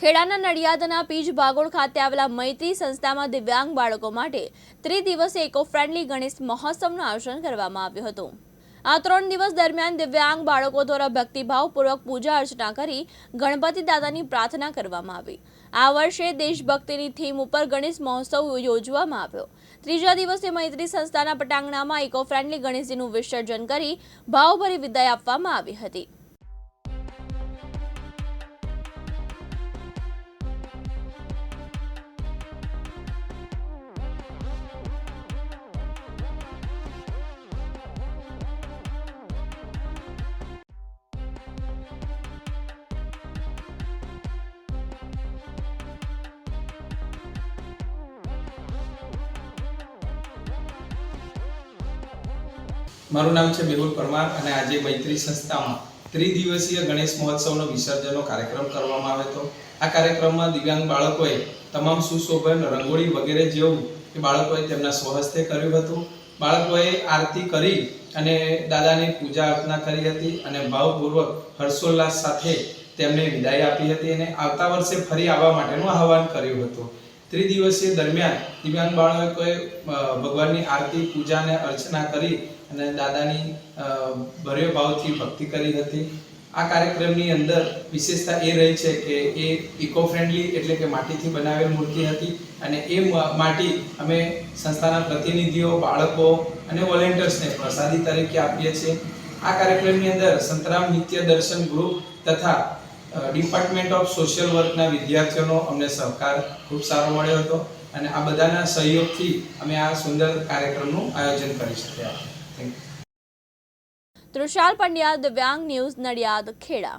ખેડાના નડિયાદના પીજ બાગોળ ખાતે આવેલા મૈત્રી સંસ્થામાં દિવ્યાંગ બાળકો માટે ત્રિદિવસીય ઇકો ફ્રેન્ડલી ગણેશ મહોત્સવનું આયોજન કરવામાં આવ્યું હતું. આ ત્રણ દિવસ દરમિયાન દિવ્યાંગ બાળકો દ્વારા ભક્તિભાવપૂર્વક પૂજા અર્ચના કરી ગણપતિ દાદાની પ્રાર્થના કરવામાં આવી. આ વર્ષે દેશભક્તિની થીમ ઉપર ગણેશ મહોત્સવ યોજવામાં આવ્યો. ત્રીજા દિવસે મૈત્રી સંસ્થાના પટાંગણામાં ઇકો ફ્રેન્ડલી ગણેશજીનું વિસર્જન કરી ભાવભરી વિદાય આપવામાં આવી હતી. મારું નામ છે મેહુલ પરમાર અને આજે મૈત્રી સંસ્થામાં ત્રિદિવસીય ગણેશ મહોત્સવનો વિસર્જનનો કાર્યક્રમ કરવામાં આવ્યો હતો. આ કાર્યક્રમમાં દિવ્યાંગ બાળકોએ તમામ સુશોભન, રંગોળી વગેરે જેવું એ બાળકોએ તેમના સ્વહસ્તે કર્યું હતું. બાળકોએ આરતી કરી અને દાદાની પૂજા અર્ચના કરી હતી અને ભાવપૂર્વક હર્ષોલ્લાસ સાથે તેમને વિદાય આપી હતી અને આવતા વર્ષે ફરી આવવા માટેનું આહવાન કર્યું હતું. ત્રિદિવસીય દરમિયાન દિવ્યાંગ બાળકોએ ભગવાનની આરતી, પૂજા અને અર્ચના કરી અને દાદાની ભર્યો ભાવથી ભક્તિ કરી હતી. આ કાર્યક્રમની અંદર વિશેષતા એ રહી છે કે એ ઇકો ફ્રેન્ડલી એટલે કે માટીથી બનાવેલ મૂર્તિ હતી અને એ માટી અમે સંસ્થાના પ્રતિનિધિઓ, બાળકો અને વોલેન્ટિયર્સને પ્રસાદી તરીકે આપીએ છીએ. આ કાર્યક્રમની અંદર સંતરામ નિત્ય દર્શન ગ્રુપ તથા ડિપાર્ટમેન્ટ ઓફ સોશિયલ વર્કના વિદ્યાર્થીઓનો અમને સહકાર ખૂબ સારો મળ્યો હતો અને આ બધાના સહયોગથી અમે આ સુંદર કાર્યક્રમનું આયોજન કરી શક્યા. તૃષાલ પંડ્યા, દિવ્યાંગ ન્યૂઝ નડિયાદ, ખેડા.